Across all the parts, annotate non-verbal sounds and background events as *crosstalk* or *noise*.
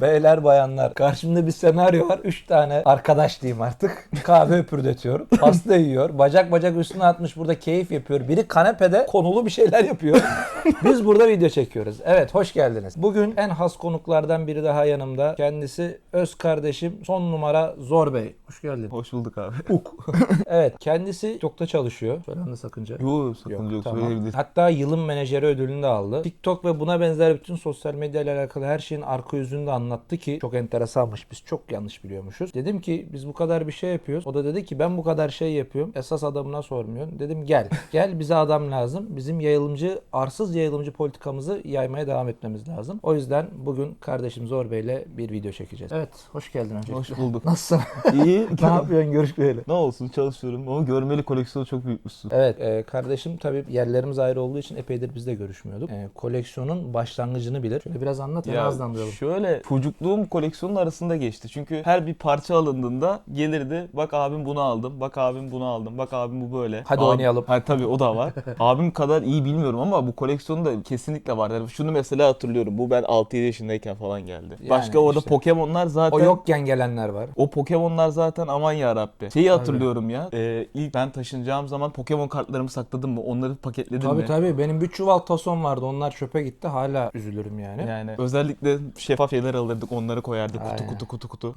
Beyler bayanlar karşımda bir senaryo var. Üç tane arkadaş diyeyim artık. Kahve *laughs* öpürdetiyor. Pasta yiyor. Bacak bacak üstüne atmış burada keyif yapıyor. Biri kanepede konulu bir şeyler yapıyor. *laughs* Biz burada video çekiyoruz. Evet hoş geldiniz. Bugün en has konuklardan biri daha yanımda. Kendisi öz kardeşim son numara Zor Bey. Hoş geldin. Hoş bulduk abi. Uk. *laughs* evet kendisi TikTok'ta çalışıyor. Söylemde sakınca. Yo sakınca yok, tamam. söyleyebilir. Hatta yılın menajeri ödülünü de aldı. TikTok ve buna benzer bütün sosyal medya ile alakalı her şeyin arka yüzünü de anlattı ki çok enteresanmış. Biz çok yanlış biliyormuşuz. Dedim ki biz bu kadar bir şey yapıyoruz. O da dedi ki ben bu kadar şey yapıyorum. Esas adamına sormuyorsun. Dedim gel. *laughs* Gel bize adam lazım. Bizim yayılımcı, arsız yayılımcı politikamızı yaymaya devam etmemiz lazım. O yüzden bugün kardeşim Zor Bey'le bir video çekeceğiz. Evet hoş geldin öncelikle. Hoş bulduk. *laughs* Nasılsın? İyi. *laughs* ne yapıyorsun görüşmeyeli? ne olsun çalışıyorum ama görmeli koleksiyonu çok büyütmüşsün. Evet e, kardeşim tabii yerlerimiz ayrı olduğu için epeydir biz de görüşmüyorduk. E, koleksiyonun başlangıcını bilir. Şöyle biraz anlat ya ağızdan duyalım. şöyle çocukluğum koleksiyonun arasında geçti. Çünkü her bir parça alındığında gelirdi. Bak abim bunu aldım. Bak abim bunu aldım. Bak abim bu böyle. Hadi Abim- oynayalım. Ha tabii o da var. *laughs* abim kadar iyi bilmiyorum ama bu koleksiyonu da kesinlikle var. Yani şunu mesela hatırlıyorum. Bu ben 6-7 yaşındayken falan geldi. Yani Başka orada işte. Pokemon'lar zaten O yokken gelenler var. O Pokemon'lar zaten aman ya Rabbi. Şeyi hatırlıyorum ya. E, ilk ben taşınacağım zaman Pokemon kartlarımı sakladım mı? Onları paketledim Tabii mi? tabii benim bir çuval tason vardı onlar çöpe gitti hala üzülürüm yani. yani. Özellikle şeffaf şeyler alırdık, onları koyardık kutu Aynen. kutu kutu kutu.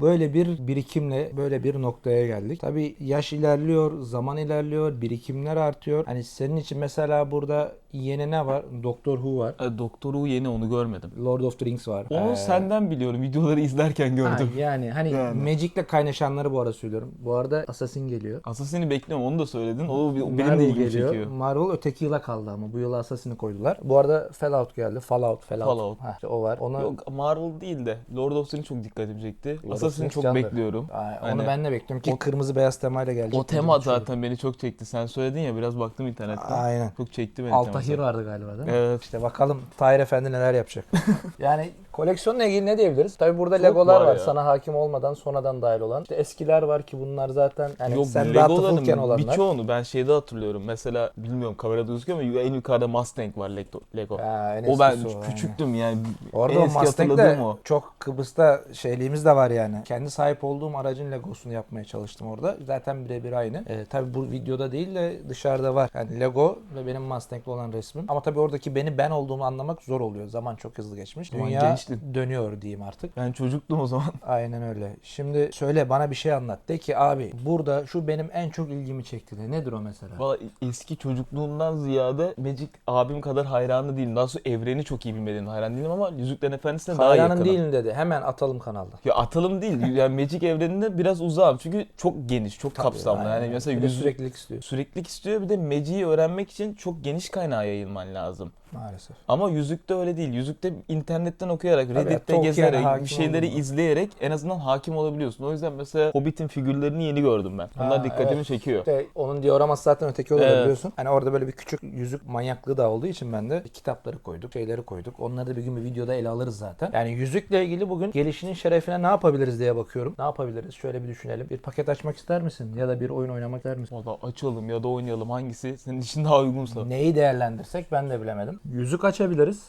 böyle bir birikimle böyle bir noktaya geldik. Tabii yaş ilerliyor, zaman ilerliyor, birikimler artıyor. Hani senin için mesela burada yeni ne var? Doctor Who var. E, Doktor Who yeni onu görmedim. Lord of the Rings var. Onu Ee, senden biliyorum. Videoları izlerken gördüm. ha, yani hani Yani. Magic'le kaynaşanları bu arada söylüyorum. Bu arada Assassin geliyor. Assassin'i bekliyorum onu da söyledin. O benim de Marvel ilgimi geliyor. çekiyor. Marvel öteki yıla kaldı ama bu yıla Assassin'i koydular. Bu arada Fallout geldi. Fallout, Fallout. Fallout. Ha, işte o var. Ona Yok Marvel değil de Lord of the Rings çok dikkatimi çekti. Lord Assassin'i çok candır. bekliyorum. Ay, onu Hani ben de bekliyorum ki o- kırmızı beyaz temayla gelecek. O tema zaten beni çok çekti. Sen söyledin ya biraz baktım internetten. Aynen. Çok çekti beni Altahir vardı galiba değil mi? Evet. İşte bakalım Tahir Efendi neler yapacak. *laughs* yani koleksiyonla ilgili ne diyebiliriz? Tabii burada Çok Legolar var, var ya. sana hakim olmadan sonradan dahil olan. İşte eskiler var ki bunlar zaten yani Yok sen daha tıfılken olanlar. birçoğunu ben şeyde hatırlıyorum. Mesela bilmiyorum kamerada gözüküyor ama en yukarıda Mustang var Lego. Ha, en o ben o, küçüktüm yani. Orada en eski Mustang de o. çok Kıbrıs'ta şeyliğimiz de var yani. Kendi sahip olduğum aracın Legosunu yapmaya çalıştım orada. Zaten birebir aynı. Ee, tabii bu videoda değil de dışarıda var. Yani Lego ve benim Mustang'le olan resmim. Ama tabii oradaki beni ben olduğumu anlamak zor oluyor. Zaman çok hızlı geçmiş. Dünya gençtin. dönüyor diyeyim artık. Ben çocuktum o zaman. *laughs* Aynen öyle. Şimdi söyle bana bir şey anlat. De ki abi burada şu benim en çok ilgimi çekti de. Nedir o mesela? Valla eski çocukluğumdan ziyade Magic abim kadar hayranı değilim. Daha sonra evreni çok iyi bilmediğim hayran değilim ama Yüzüklerin Efendisi'ne daha yakınım. değilim dedi. Hemen atalım kanalda. Ya atalım değil. Yani Magic evreninde biraz uzağım. Çünkü çok geniş, çok kapsamlı. Aynen. Yani mesela Bir de yüzük süreklilik istiyor süreklilik istiyor. Bir de Magic'i öğrenmek için çok geniş kaynağa yayılman lazım. Maalesef. Ama yüzükte öyle değil. Yüzükte internetten okuyarak, Tabii, Reddit'te gezerek, bir şeyleri mu? izleyerek en azından hakim olabiliyorsun. O yüzden mesela Hobbit'in figürlerini yeni gördüm ben. Bunlar Ha, dikkatimi evet. çekiyor. İşte onun dioraması zaten öteki oluyor Evet. biliyorsun. Hani orada böyle bir küçük yüzük manyaklığı da olduğu için ben de kitapları koyduk, şeyleri koyduk. Onları da bir gün bir videoda ele alırız zaten. Yani yüzükle ilgili bugün gelişinin şerefine ne yapabiliriz diye bakıyorum. Ne yapabiliriz? Şöyle bir düşünelim. Bir paket açmak ister misin? Ya da bir oyun oynamak ister misin? Valla açalım ya da oynayalım hangisi senin için daha uygunsa. Neyi değerlendirsek ben de bilemedim. Yüzük açabiliriz.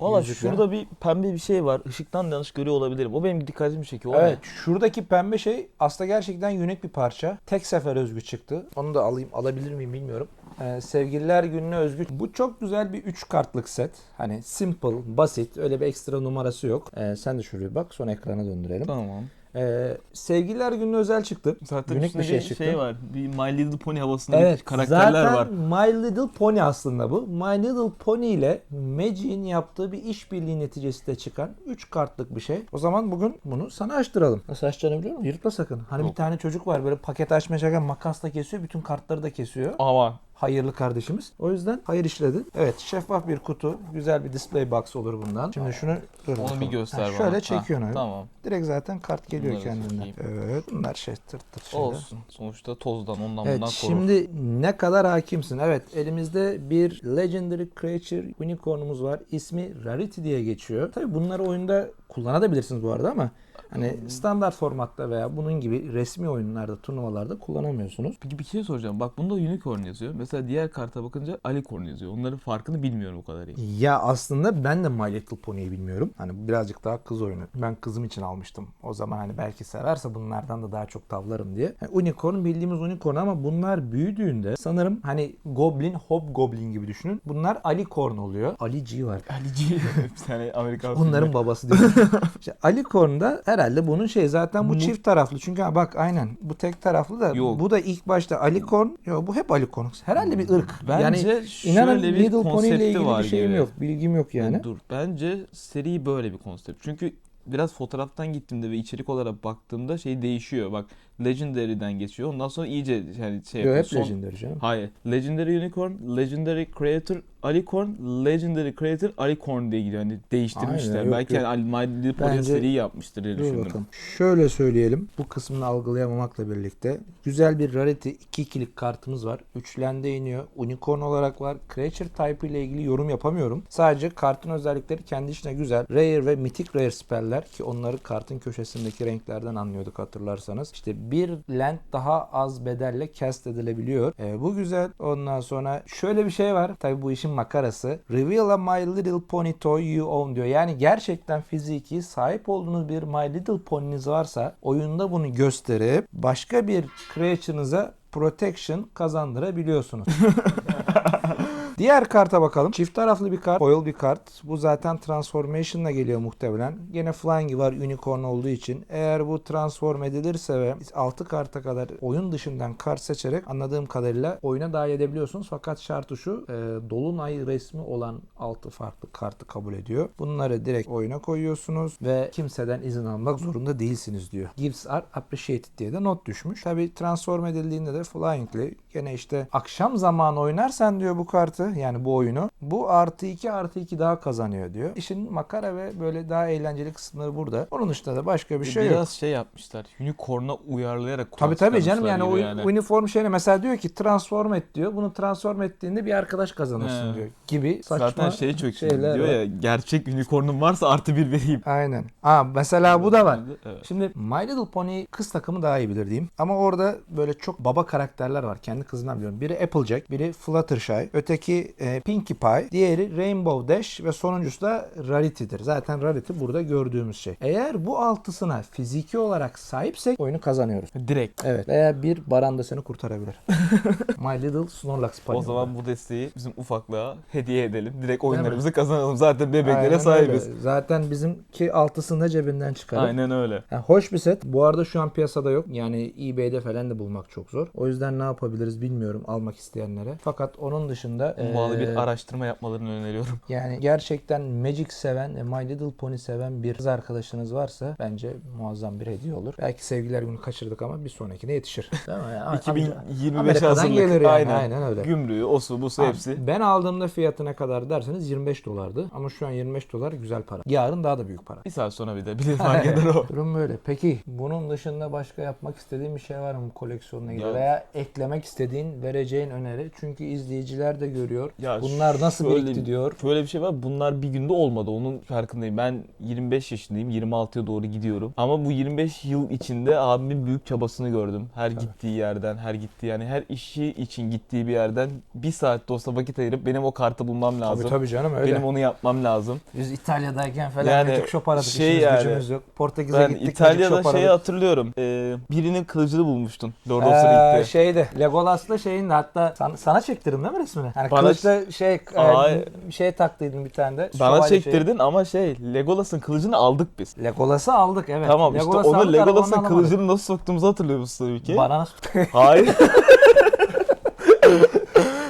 Valla Yüzükle. şurada bir pembe bir şey var. Işıktan yanlış görüyor olabilirim. O benim dikkatimi çekiyor. O Evet, şuradaki pembe şey aslında gerçekten unik bir parça. Tek sefer özgü çıktı. Onu da alayım, alabilir miyim bilmiyorum. Ee, sevgililer gününe özgü. Bu çok güzel bir 3 kartlık set. Hani simple, basit, öyle bir ekstra numarası yok. Ee, sen de şuraya bak, son ekrana döndürelim. ne? Tamam. Ee, sevgililer gününe özel çıktı. Zaten üstünde bir şey bir çıktı. şey var. Bir My Little Pony havasında Evet, bir karakterler zaten var. My Little Pony aslında bu. My Little Pony ile Magic'in yaptığı bir işbirliği neticesinde çıkan 3 kartlık bir şey. O zaman bugün bunu sana açtıralım. Nasıl açacağını biliyor musun? Yırtma sakın. Hani bir Yok. tane çocuk var böyle paket açmayacak makasla kesiyor. Bütün kartları da kesiyor. Ama Hayırlı kardeşimiz. O yüzden hayır işledi. Evet şeffaf bir kutu. Güzel bir display box olur bundan. Şimdi şunu dur onu bakalım. bir göster Ha, bana. Şöyle Ha, çekiyorsun öyle. Tamam. Direkt zaten kart geliyor Bunları kendinden. çekeyim. Evet bunlar şey tır tır şeyler. Olsun. Sonuçta tozdan ondan Evet bundan korur. şimdi ne kadar hakimsin? Evet elimizde bir Legendary Creature Unicorn'umuz var. İsmi Rarity diye geçiyor. Tabi bunları oyunda kullanabilirsiniz bu arada ama Hani standart formatta veya bunun gibi resmi oyunlarda, turnuvalarda kullanamıyorsunuz. Peki bir şey soracağım. Bak bunda unicorn yazıyor. Mesela diğer karta bakınca alicorn yazıyor. Onların farkını bilmiyorum o kadar iyi. Ya aslında ben de My Little Pony'yi bilmiyorum. Hani birazcık daha kız oyunu. Ben kızım için almıştım. O zaman hani belki severse bunlardan da daha çok tavlarım diye. Yani unicorn bildiğimiz unicorn ama bunlar büyüdüğünde sanırım hani Goblin, Hobgoblin gibi düşünün. Bunlar Alicorn oluyor. Ali G var. Alici *laughs* *laughs* bir tane Amerikan Onların filmi. babası değil. *laughs* işte Alicorn da herhalde bunun şey zaten bu Mu- çift taraflı. Çünkü ha bak aynen bu tek taraflı da Yok. bu da ilk başta Alicorn. Yok bu hep Alicorn. Herhalde bir ırk. Bence yani şöyle inanın bir Little Pony konsepti ile ilgili var bir şeyim gibi. yok. Bilgim yok yani. Dur. Bence seri böyle bir konsept. Çünkü biraz fotoğraftan gittiğimde ve içerik olarak baktığımda şey değişiyor. Bak Legendary'den geçiyor. Ondan sonra iyice yani şey Yok yapıyor. hep Son- Legendary canım. Hayır. Legendary Unicorn, Legendary Creator Alicorn, Legendary Creator Alicorn diye gidiyor. Hani değiştirmişler. Aynen, yok, Belki yok. yani My Little Pony Bence- seri yapmıştır diye düşündüm. bakalım. Şöyle söyleyelim. Bu kısmını algılayamamakla birlikte güzel bir Rarity 2-2'lik kartımız var. Üçlende iniyor. Unicorn olarak var. Creature type ile ilgili yorum yapamıyorum. Sadece kartın özellikleri kendi içine güzel. Rare ve Mythic Rare speller ki onları kartın köşesindeki renklerden anlıyorduk hatırlarsanız. İşte bir land daha az bedelle cast edilebiliyor. Ee, bu güzel. Ondan sonra şöyle bir şey var. Tabi bu işin makarası. Reveal a My Little Pony toy you own diyor. Yani gerçekten fiziki sahip olduğunuz bir My Little Pony'niz varsa oyunda bunu gösterip başka bir creature'ınıza protection kazandırabiliyorsunuz. *laughs* Diğer karta bakalım. Çift taraflı bir kart, foil bir kart. Bu zaten transformation'la geliyor muhtemelen. Gene flying var unicorn olduğu için. Eğer bu transform edilirse ve 6 karta kadar oyun dışından kart seçerek anladığım kadarıyla oyuna dahil edebiliyorsunuz. Fakat şartı şu, e, dolunay resmi olan 6 farklı kartı kabul ediyor. Bunları direkt oyuna koyuyorsunuz ve kimseden izin almak zorunda değilsiniz diyor. Gifts are appreciated diye de not düşmüş. Tabi transform edildiğinde de flying'li gene işte akşam zamanı oynarsan diyor bu kartı yani bu oyunu bu artı 2 artı 2 daha kazanıyor diyor. İşin makara ve böyle daha eğlenceli kısımları burada. Onun dışında da başka bir şey yok. Biraz şey yapmışlar. Unicorn'a uyarlayarak Tabii tabii canım yani, çıkarmışlar o gibi uniform şeyine mesela diyor ki transform et diyor. Bunu transform ettiğinde bir arkadaş kazanırsın He. diyor gibi saçma Zaten şey çok şeyler diyor var. ya gerçek unicorn'un varsa artı bir vereyim. Aynen. Aa mesela bu da var. Evet. Şimdi My Little Pony kız takımı daha iyi bilir diyeyim. Ama orada böyle çok baba karakterler var. Kendi kızından biliyorum. Biri Applejack, biri Fluttershy, öteki e, Pinkie Pie, diğeri Rainbow Dash ve sonuncusu da Rarity'dir. Zaten Rarity burada gördüğümüz şey. Eğer bu altısına fiziki olarak sahipsek oyunu kazanıyoruz. Direkt. Evet. Veya bir baran da seni kurtarabilir. *laughs* My Little Snorlax Pony. O zaman bu desteği bizim ufaklığa hediye edelim. Direkt oyunlarımızı kazanalım. Zaten bebeklere Aynen sahibiz. öyle. Zaten bizimki altısını da cebinden çıkarır. Aynen öyle. Yani hoş bir set. Bu arada şu an piyasada yok. Yani eBay'de falan da bulmak çok zor. O yüzden ne yapabiliriz bilmiyorum almak isteyenlere. Fakat onun dışında Bağlı bir eee, araştırma yapmalarını öneriyorum. *laughs* yani gerçekten Magic seven ve My Little Pony seven bir kız arkadaşınız varsa bence muazzam bir hediye olur. Belki sevgiler günü kaçırdık ama bir sonrakine yetişir. *laughs* Değil mi? Yani 2025 Amerika'dan hazırlık. gelir yani. Aynen. Aynen öyle. Gümrüğü, osu, busu Abi, hepsi. Ben aldığımda fiyatı ne kadar derseniz 25 dolardı. Ama şu an 25 dolar güzel para. Yarın daha da büyük para. Bir saat sonra bir de bilir *laughs* fark eder o. Durum böyle. Peki bunun dışında başka yapmak istediğin bir şey var mı bu koleksiyonla ilgili? Ya- Veya eklemek istediğin, vereceğin öneri? Çünkü izleyiciler de görüyor. Ya Bunlar nasıl şöyle- birikti diyor. Şöyle bir şey var. Bunlar bir günde olmadı. Onun farkındayım. Ben 25 yaşındayım. 26'ya doğru gidiyorum. Ama bu 25 yıl içinde abimin büyük çabasını gördüm. Her gittiği yerden, her gittiği yani her işi için gittiği bir yerden bir saat de olsa vakit ayırıp benim o kartı bulmam lazım. Tabii tabii canım öyle. Benim onu yapmam lazım. Biz İtalya'dayken falan Yani Magic Shop aradık. şey İşimiz yani, gücümüz yok. Portekiz'e Ben gittik. İtalya'da şeyi aradık. hatırlıyorum. Ee, birinin kılıcını bulmuştun. Lord Ee, şeyde Legolas'la şeyin de hatta sana, sana çektirdim değil mi resmini? Yani kılıçla şey e, Ay. şey taktıydın bir tane de. Bana şövalye şeyi. çektirdin ama şey Legolas'ın kılıcını aldık biz. Legolas'ı aldık evet. Tamam işte Legolas'ı onu aldık, Legolas'ın arabanı alamadık. kılıcını nasıl soktuğumuzu hatırlıyor musun tabii ki? Bana nasıl Hayır. *laughs*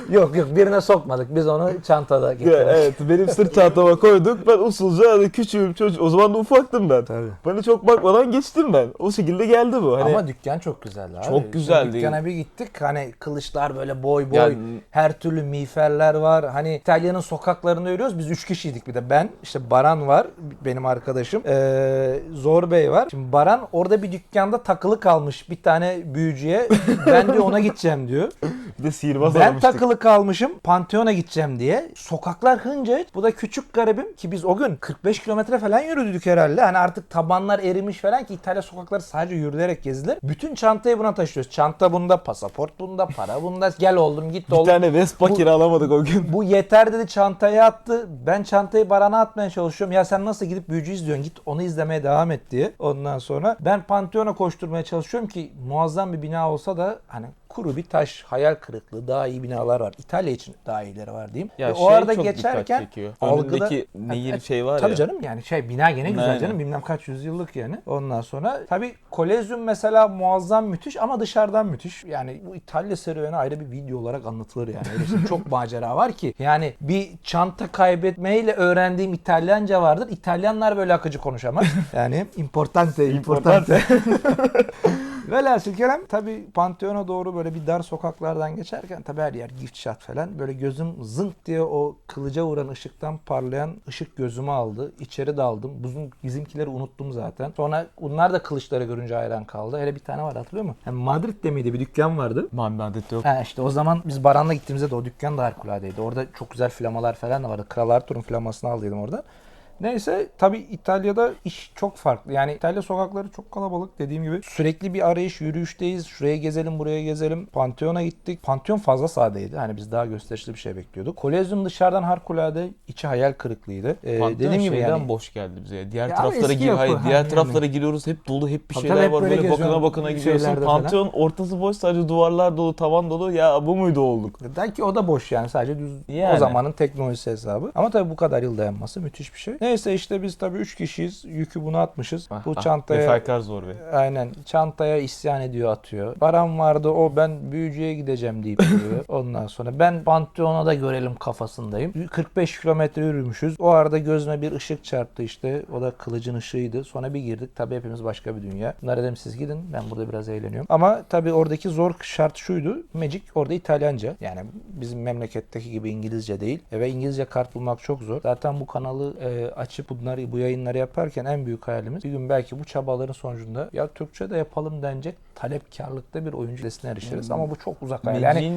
Yok yok birine sokmadık. Biz onu çantada getirdik. evet benim sırt çantama koyduk. Ben usulca hani küçüğüm çocuk. O zaman da ufaktım ben. Tabii. Bana çok bakmadan geçtim ben. O şekilde geldi bu. Hani Ama dükkan çok güzeldi abi. Çok güzeldi. Dükkana bir gittik. Hani kılıçlar böyle boy boy. Yani- Her türlü miğferler var. Hani İtalya'nın sokaklarında yürüyoruz. Biz üç kişiydik bir de. Ben, işte Baran var. Benim arkadaşım. Ee, Zor Bey var. Şimdi Baran orada bir dükkanda takılı kalmış bir tane büyücüye. ben diyor ona gideceğim diyor. *laughs* bir de sihirbaz ben almıştık. takılı kalmışım Pantheon'a gideceğim diye. Sokaklar hınca bu da küçük garibim ki biz o gün 45 kilometre falan yürüdük herhalde. Hani artık tabanlar erimiş falan ki İtalya sokakları sadece yürüyerek gezilir. Bütün çantayı buna taşıyoruz. Çanta bunda, pasaport bunda, para bunda. Gel oğlum git Bir oğlum. tane Vespa Bu- kiralamadık o gün. Bu yeter dedi çantaya attı. Ben çantayı barana atmaya çalışıyorum. Ya sen nasıl gidip büyücü izliyorsun? Git onu izlemeye devam et diye. Ondan sonra ben Pantheon'a koşturmaya çalışıyorum ki muazzam bir bina olsa da hani kuru bir taş, hayal kırıklığı, daha iyi binalar var. İtalya için daha iyileri var diyeyim. Ya Ve şey o arada çok geçerken çekiyor. algıda- Önündeki nehir şey var Tabii ya. canım yani şey bina gene güzel Aynen. canım bilmem kaç yüzyıllık yani. Ondan sonra tabii Kolezyum mesela muazzam müthiş ama dışarıdan müthiş. Yani bu İtalya serüveni ayrı bir video olarak anlatılır yani. Öyle şey- çok *laughs* macera var ki. Yani bir çanta kaybetmeyle öğrendiğim İtalyanca vardır. İtalyanlar böyle akıcı konuşamaz. *laughs* Yani importante, importante. *laughs* Velhasıl kelam tabii Pantheon'a doğru böyle bir dar sokaklardan geçerken tabii her yer gift shot falan. Böyle gözüm zınk diye o kılıca vuran ışıktan parlayan ışık gözümü aldı. İçeri daldım. Bizim, bizimkileri unuttum zaten. Sonra bunlar da kılıçları görünce hayran kaldı. Hele bir tane var hatırlıyor musun? Yani Madrid'de miydi bir dükkan vardı. Mambadet yok. Ha işte o zaman biz Baran'la gittiğimizde de o dükkan da harikuladeydi. Orada çok güzel flamalar falan da vardı. Kral Arthur'un flamasını aldıydım orada. Neyse tabii İtalya'da iş çok farklı. Yani İtalya sokakları çok kalabalık dediğim gibi. Sürekli bir arayış, yürüyüşteyiz. Şuraya gezelim, buraya gezelim. Pantheon'a gittik. Pantheon fazla sadeydi. Hani biz daha gösterişli bir şey bekliyorduk. Kolezyum dışarıdan harikulade, içi hayal kırıklığıydı. Ee, Pantheon dediğim gibi yani boş geldi bize. Diğer Ya taraflara gir, hayır, ha, diğer yani. taraflara giriyoruz. Hep dolu, hep bir şeyler hep var. böyle Böyle bakına geziyorsun, bakına gidiyorsun. şeylerde falan. Pantheon ortası boş, sadece duvarlar dolu, tavan dolu. Ya bu muydu olduk? Belki o da boş yani sadece düz Yani. o zamanın teknolojisi hesabı. Ama tabii bu kadar yıl dayanması müthiş bir şey. Neyse işte biz tabii 3 kişiyiz. Yükü buna atmışız. bu Ah, çantaya zor be. Aynen. Çantaya isyan ediyor atıyor. Param vardı o ben büyücüye gideceğim deyip duruyor. *laughs* Ondan sonra ben Pantheon'a da görelim kafasındayım. 45 kilometre yürümüşüz. O arada gözüme bir ışık çarptı işte. O da kılıcın ışığıydı. Sonra bir girdik. Tabii hepimiz başka bir dünya. Bunlar dedim siz gidin. Ben burada biraz eğleniyorum. Ama tabii oradaki zor şart şuydu. Magic orada İtalyanca. Yani bizim memleketteki gibi İngilizce değil. Ve İngilizce kart bulmak çok zor. Zaten bu kanalı e, açıp bunları bu yayınları yaparken en büyük hayalimiz bir gün belki bu çabaların sonucunda ya Türkçe de yapalım denecek talepkarlıkta bir oyuncu listesine erişiriz. Ama bu çok uzak hayal. Yani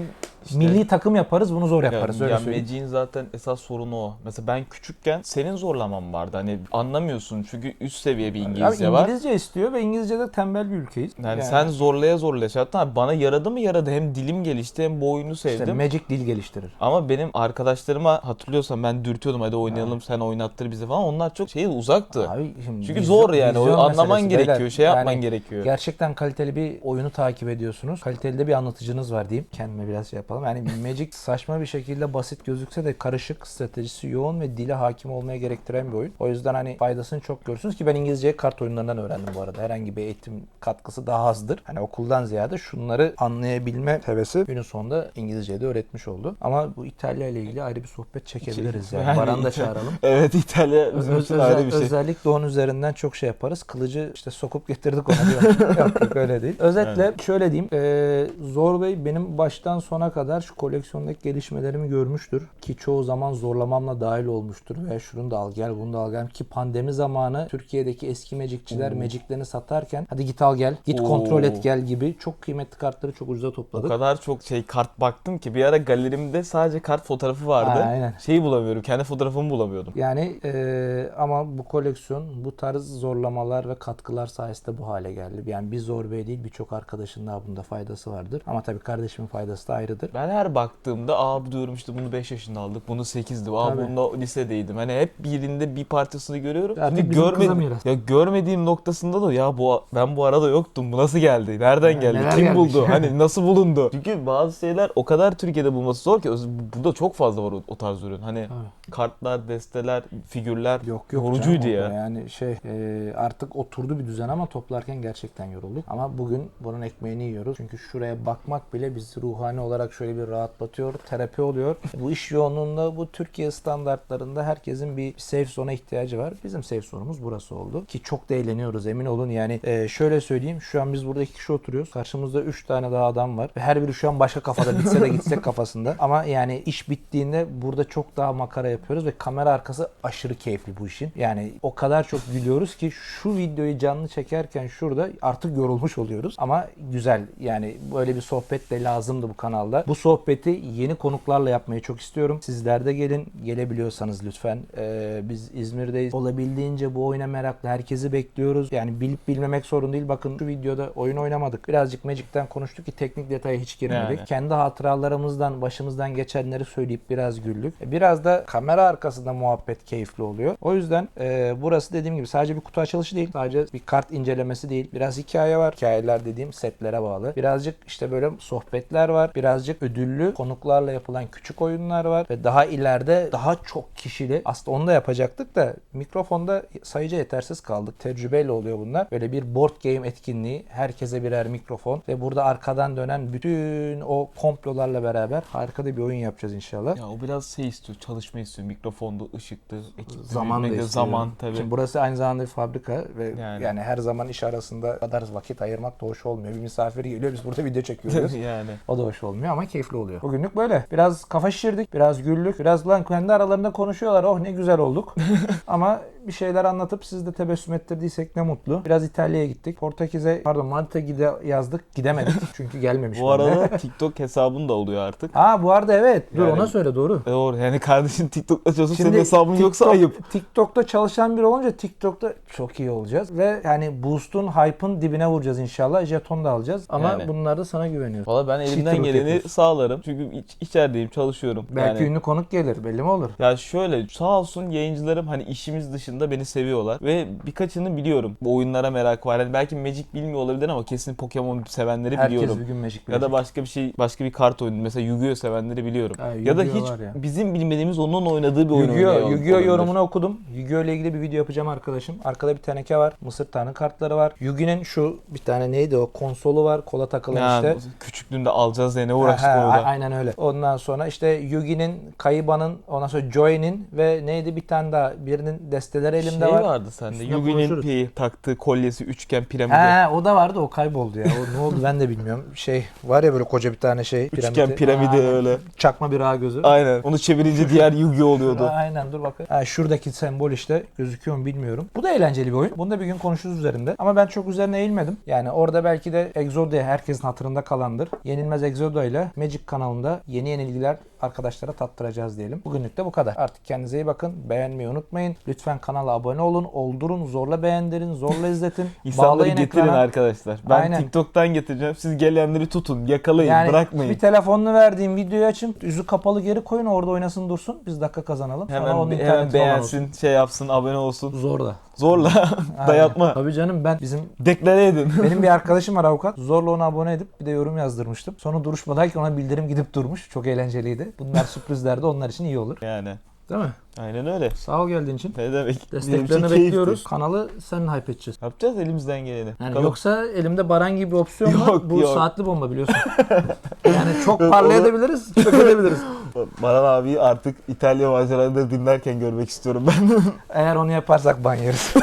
işte- milli takım yaparız bunu zor yaparız. Ya, öyle ya söyleyeyim. Magic'in zaten esas sorunu o. Mesela ben küçükken senin zorlaman vardı. Hani anlamıyorsun çünkü üst seviye bir İngilizce Abi var. İngilizce istiyor ve İngilizce'de tembel bir ülkeyiz. Yani, sen zorlaya zorlaya şey. Abi Bana yaradı mı yaradı. Hem dilim gelişti hem bu oyunu sevdim. işte Magic dil geliştirir. Ama benim arkadaşlarıma hatırlıyorsan ben dürtüyordum hadi oynayalım sen oynattır bize falan. Onlar çok şey uzaktı. Abi şimdi Çünkü vizyon- zor yani. O anlaman meselesi gerekiyor. Şey yapman Yani gerekiyor. Gerçekten kaliteli bir oyunu takip ediyorsunuz. Kaliteli de bir anlatıcınız var diyeyim. Kendime biraz şey yapalım. Yani *laughs* Magic saçma bir şekilde basit gözükse de karışık, stratejisi yoğun ve dile hakim olmaya gerektiren bir oyun. O yüzden hani faydasını çok görürsünüz ki ben İngilizceyi kart oyunlarından öğrendim bu arada. Herhangi bir eğitim katkısı daha azdır. Hani okuldan ziyade şunları anlayabilme hevesi günün sonunda İngilizceyi de öğretmiş oldu. Ama bu İtalya ile ilgili ayrı bir sohbet çekebiliriz yani. Yani Baran da *laughs* çağıralım. Evet İtalya İçin özel- ayrı bir şey. Özellikle onun üzerinden çok şey yaparız. Kılıcı işte sokup getirdik ona diyor. *laughs* yok öyle değil. Özetle şöyle diyeyim. Ee, Zor Bey benim baştan sona kadar şu koleksiyondaki gelişmelerimi görmüştür. Ki çoğu zaman zorlamamla dahil olmuştur. Ve şunu da al gel bunu da al gel. Ki pandemi zamanı Türkiye'deki eski magicçiler magiclerini satarken hadi git al gel. Git Oo. kontrol et gel gibi çok kıymetli kartları çok ucuza O topladık. kadar çok şey kart baktım ki bir ara galerimde sadece kart fotoğrafı vardı. Aynen. Şeyi bulamıyorum. Kendi fotoğrafımı bulamıyordum. Yani eee, ama bu koleksiyon bu tarz zorlamalar ve katkılar sayesinde bu hale geldi. Yani bir zor bey değil birçok arkadaşın daha bunda faydası vardır. Ama tabii kardeşimin faydası da ayrıdır. Ben her baktığımda aa diyorum işte bunu 5 yaşında aldık. Bunu 8'di. Aa Tabii. bunda lisedeydim. Hani hep birinde bir parçasını görüyorum. Artık Şimdi görmedim. Ya görmediğim noktasında da ya bu ben bu arada yoktum. Bu nasıl geldi? Nereden geldi? neler Kim gelmiş? buldu? *laughs* Hani nasıl bulundu? Çünkü bazı şeyler o kadar Türkiye'de bulması zor ki burada çok fazla var o, o tarz ürün. Hani Tabii. kartlar, desteler, figürler Yok yok yorucuydu canım, ya. Yani şey eee, artık oturdu bir düzen ama toplarken gerçekten yorulduk. Ama bugün bunun ekmeğini yiyoruz. Çünkü şuraya bakmak bile bizi ruhani olarak şöyle bir rahatlatıyor. Terapi oluyor. bu iş yoğunluğunda bu Türkiye standartlarında herkesin bir safe zone'a ihtiyacı var. Bizim safe zone'umuz burası oldu. Ki çok da eğleniyoruz emin olun. Yani eee, şöyle söyleyeyim. Şu an biz burada iki kişi oturuyoruz. Karşımızda üç tane daha adam var. Her biri şu an başka kafada. Bitse de gitsek kafasında. Ama yani iş bittiğinde burada çok daha makara yapıyoruz ve kamera arkası aşırı keyifli bu işin. Yani o kadar çok gülüyoruz ki şu videoyu canlı çekerken şurada artık yorulmuş oluyoruz. Ama güzel yani böyle bir sohbet de lazımdı bu kanalda. Bu sohbeti yeni konuklarla yapmayı çok istiyorum. Sizler de gelin. Gelebiliyorsanız lütfen. Ee, biz İzmir'deyiz. Olabildiğince bu oyuna meraklı. Herkesi bekliyoruz. Yani bilip bilmemek sorun değil. Bakın şu videoda oyun oynamadık. Birazcık Magic'ten konuştuk ki teknik detaya hiç girmedik. Yani. Kendi hatıralarımızdan, başımızdan geçenleri söyleyip biraz güldük. Biraz da kamera arkasında muhabbet keyifli oluyor. O yüzden e, burası dediğim gibi sadece bir kutu açılışı değil. Sadece bir kart incelemesi değil. Biraz hikaye var. Hikayeler dediğim setlere bağlı. Birazcık işte böyle sohbetler var. Birazcık ödüllü konuklarla yapılan küçük oyunlar var. Ve daha ileride daha çok kişili aslında onu da yapacaktık da mikrofonda sayıca yetersiz kaldık. Tecrübeyle oluyor bunlar. Böyle bir board game etkinliği. Herkese birer mikrofon ve burada arkadan dönen bütün o komplolarla beraber harika da bir oyun yapacağız inşallah. Ya o biraz şey istiyor, çalışma istiyor. Mikrofondu, ışıktı, ekipte, Zaman da istiyor. zaman tabii. Şimdi burası aynı zamanda bir fabrika ve yani. Yani. her zaman iş arasında kadar vakit ayırmak da hoş olmuyor. Bir misafir geliyor biz burada video çekiyoruz. *laughs* yani. O da hoş olmuyor ama keyifli oluyor. Bugünlük böyle. Biraz kafa şişirdik, biraz güldük, biraz lan kendi aralarında konuşuyorlar. Oh ne güzel olduk. *laughs* ama bir şeyler anlatıp siz de tebessüm ettirdiysek ne mutlu. Biraz İtalya'ya gittik. Portekiz'e pardon Malta gide yazdık. Gidemedik *laughs* çünkü gelmemiş. Bu arada *laughs* TikTok hesabın da oluyor artık. Ha bu arada evet. Dur Yani- ona söyle doğru. Doğru. Yani kardeşin TikTok'ta çalışıyor, senin hesabın yoksa TikTok- ayıp. TikTok'ta çalışan biri olunca TikTok'ta çok iyi olacağız. Ve yani Boost'un hype'ın dibine vuracağız inşallah. Jeton da alacağız. Ama Yani. bunlarda sana güveniyoruz. Valla ben elimden Cheaterlık geleni yapıyorsun. sağlarım. Çünkü iç, içerideyim, çalışıyorum. Belki yani, ünlü konuk gelir. Belli mi olur? Ya şöyle sağ olsun yayıncılarım hani işimiz dışında beni seviyorlar ve birkaçını biliyorum. Bu oyunlara merak var. Hani belki Magic bilmiyor olabilir ama kesin Pokemon sevenleri Herkes biliyorum. bir gün Magic Ya da bilecek. başka bir şey, başka bir kart oyunu. Mesela Yu-Gi-Oh sevenleri biliyorum. Ha, ya da Yu-Gi-Oh hiç ya. bizim bilmediğimiz onun oynadığı bir oyun. Yu-Gi-Oh! Yu-Gi-Oh! yorumunu okudum. Yu-Gi-Oh! ile ilgili bir video yapacağım arkadaşım. Arkada bir teneke var. Mısır tanrı kartları var. Yugi'nin şu bir tane neydi o konsolu var. Kola takılan Ya, işte. Küçüklüğünde alacağız diye ne uğraştık Ha, ha, orada. Aynen öyle. Ondan sonra işte Yugi'nin, Kaiba'nın, ondan sonra Joy'nin ve neydi bir tane daha birinin desteleri elimde şey var. vardı sende. Üstüne Yugi'nin konuşuruz. taktığı kolyesi üçgen piramidi. He o da vardı o kayboldu ya. O ne oldu ben de bilmiyorum. Şey var ya böyle koca bir tane şey. Üçgen piramidi Aynen. öyle. Çakma bir ağ gözü. Aynen. Onu çevirince diğer Yu-Gi oluyordu. *laughs* Aynen dur bakayım. Ha, şuradaki sembol işte gözüküyor mu bilmiyorum. Bu da eğlenceli bir oyun. Bunu da bir gün konuşuruz üzerinde. Ama ben çok üzerine eğilmedim. Yani orada belki de Exodia herkesin hatırında kalandır. Yenilmez Exodia ile Magic kanalında yeni yenilgiler arkadaşlara tattıracağız diyelim. Bugünlük de bu kadar. Artık kendinize iyi bakın. Beğenmeyi unutmayın. Lütfen kanala abone olun. Oldurun. Zorla beğendirin. Zorla izletin. *laughs* İnsanları Bağlayın getirin ekrana. arkadaşlar. Ben Aynen. TikTok'tan getireceğim. Siz gelenleri tutun, yakalayın, Yani bırakmayın. bir telefonunu verdiğim videoyu açın. Yüzü kapalı geri koyun. Orada oynasın dursun. Biz dakika kazanalım. Sonra Hemen, onun hemen interneti falan olsun. beğensin, şey yapsın, abone olsun. Zorla. Zorla, *laughs* dayatma. Tabii canım ben bizim Deklare edin. *laughs* benim bir arkadaşım var avukat. Zorla ona abone edip bir de yorum yazdırmıştım. Sonra duruşmadayken ona bildirim gidip durmuş. Çok eğlenceliydi. Bunlar *laughs* sürprizler de onlar için iyi olur. Yani. Değil mi? Aynen öyle. Sağ ol geldiğin için. Ne demek? Desteklerini bekliyoruz. Kanalı sen hype edeceğiz. Yapacağız elimizden geleni. Yani Bakalım. yoksa elimde Baran gibi bir opsiyon var. Yok, Bu yok. saatli bomba biliyorsun. *laughs* yani çok parlayabiliriz, çökebiliriz. *laughs* Baran abi artık İtalya maceralarını dinlerken görmek istiyorum ben. *laughs* Eğer onu yaparsak ban yeriz.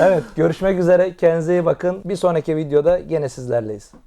evet görüşmek üzere. Kendinize iyi bakın. Bir sonraki videoda gene sizlerleyiz.